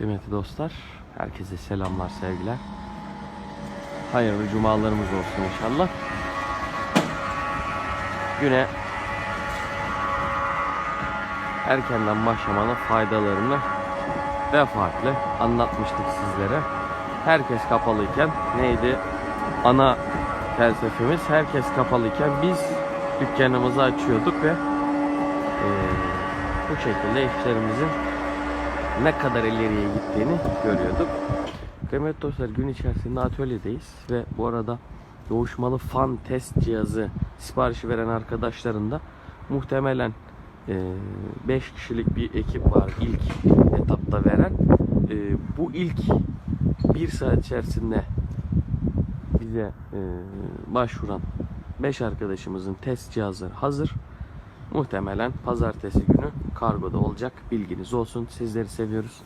Kıymetli dostlar, herkese selamlar, sevgiler. Hayırlı cumalarımız olsun inşallah. Güne erkenden başlamanın faydalarını defaatle anlatmıştık sizlere. Herkes kapalıyken neydi? Ana felsefemiz herkes kapalıyken biz dükkanımızı açıyorduk ve eee, bu şekilde işlerimizin ne kadar ileriye gittiğini görüyorduk. Kıymetli dostlar gün içerisinde atölyedeyiz ve bu arada doğuşmalı fan test cihazı siparişi veren arkadaşların da muhtemelen 5 kişilik bir ekip var ilk etapta veren. E, bu ilk bir saat içerisinde bize e, başvuran 5 arkadaşımızın test cihazları hazır. Muhtemelen pazartesi günü kargoda olacak. Bilginiz olsun. Sizleri seviyoruz.